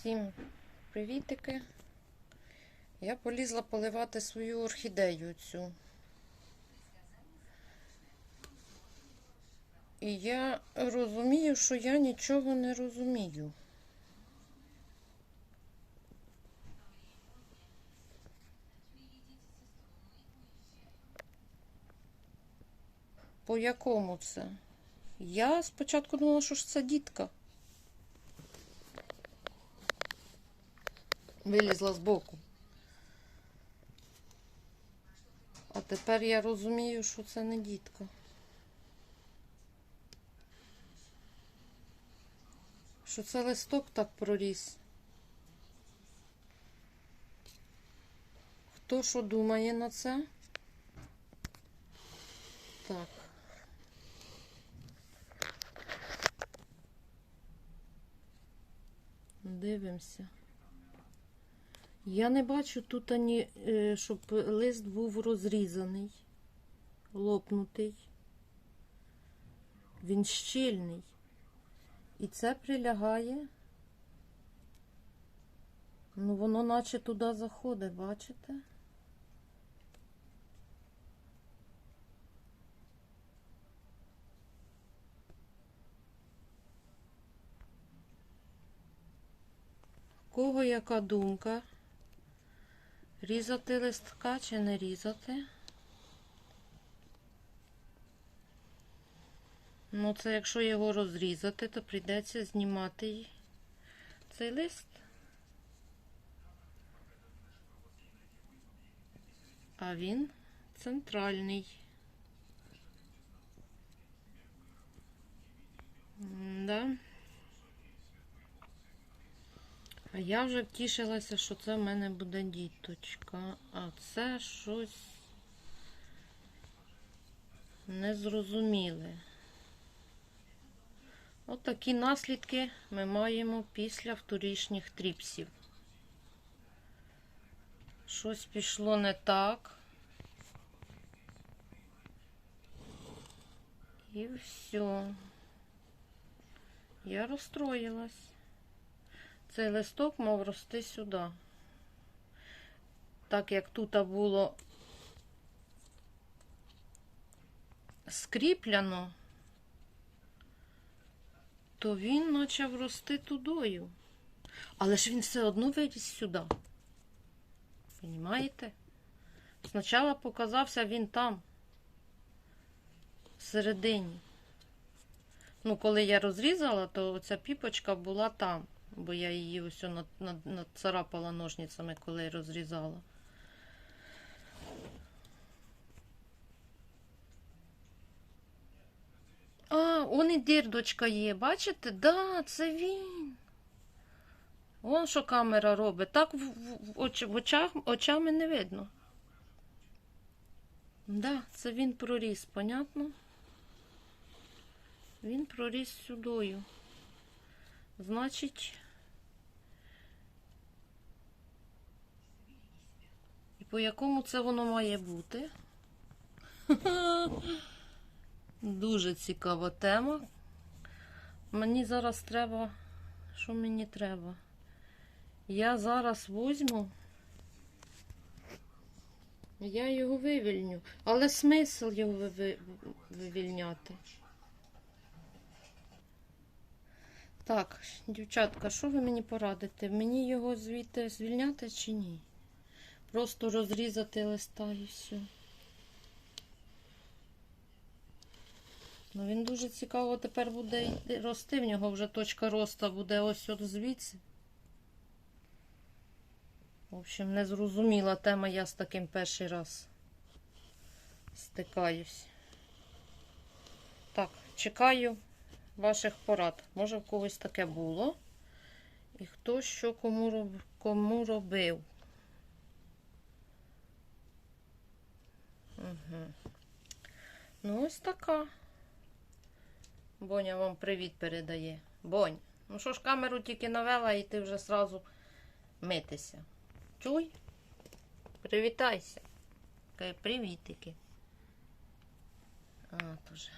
Всім привітики. Я полізла поливати свою орхідею цю. І я розумію, що я нічого не розумію. По якому це? Я спочатку думала, що ж це дітка. Вилізла збоку. А тепер я розумію, що це не дітка. Що це листок так проріс. Хто що думає на це? Так. Дивимося. Я не бачу тут ані, е, щоб лист був розрізаний, лопнутий. Він щільний. І це прилягає. Ну, воно наче туди заходить, бачите? Кого яка думка? Різати листка чи не різати? Ну, це якщо його розрізати, то прийдеться знімати цей лист. А він центральний. Да. А я вже втішилася, що це в мене буде діточка. А це щось незрозуміле. От такі наслідки ми маємо після вторішніх тріпсів. Щось пішло не так. І все. Я розстроїлась. Цей листок мав рости сюди. Так як тут було скріпляно, то він почав рости тудою. Але ж він все одно виріс сюди. Понімаєте? Спочатку показався він там, всередині. Ну, коли я розрізала, то ця піпочка була там, бо я її ось надцарапала ножницями, коли розрізала. А, он і дірдочка є, бачите? Да, це він. Вон що камера робить. Так в, в, в очах очами не видно. Да, це він проріс, понятно? Він проріс сюдою. Значить, і по якому це воно має бути? Дуже цікава тема. Мені зараз треба. Що мені треба? Я зараз возьму. Я його вивільню. Але смисл його ви- вивільняти. Так, дівчатка, що ви мені порадите? Мені його звідти звільняти чи ні? Просто розрізати листа і все. Ну, він дуже цікаво тепер буде рости. В нього вже точка росту буде ось от звідси. В общем, незрозуміла тема, я з таким перший раз стикаюсь. Так, чекаю ваших порад. Може, в когось таке було. І хто що кому, роб... кому робив. Угу. Ну, ось така. Боня вам привіт передає. Бонь, ну що ж, камеру тільки навела, і ти вже сразу митися. Чуй? Привітайся. Привітики. А, тоже.